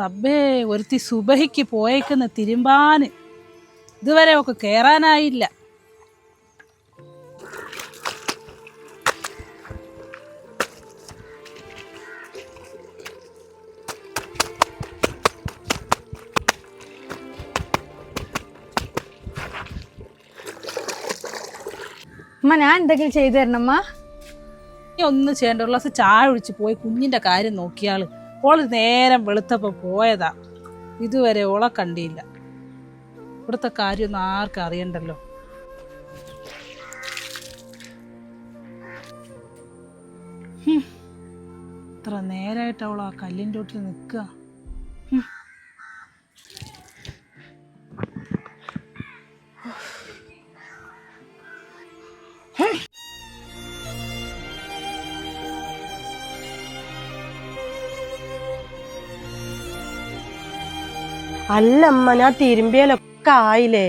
റബ്ബേ ഒരുത്തി സുബഹിക്ക് പോയേക്കുന്ന തിരുമ്പാന്. ഇതുവരെ ഒക്കെ കയറാനായില്ല അമ്മ ഞാൻ എന്തെങ്കിലും ചെയ്തു തരണമ്മ നീ ഒന്നും ചെയ്യേണ്ട. ഒരു ഗ്ലാസ് ചായ ഒഴിച്ച് പോയി കുഞ്ഞിന്റെ കാര്യം നോക്കിയാൾ. ഓൾ നേരം വെളുത്തപ്പോൾ പോയതാ. ഇതുവരെ ഓളെ കണ്ടിയില്ല ഇവിടുത്തെ കാര്യമൊന്നും ആർക്കും അറിയണ്ടല്ലോ. ഇത്ര നേരായിട്ട് അവൾ ആ കല്ലിന്റെ ഒട്ടിൽ നിൽക്കുക അല്ലമ്മ ഞാൻ തിരുമ്പിയാലൊക്കെ ആയില്ലേ?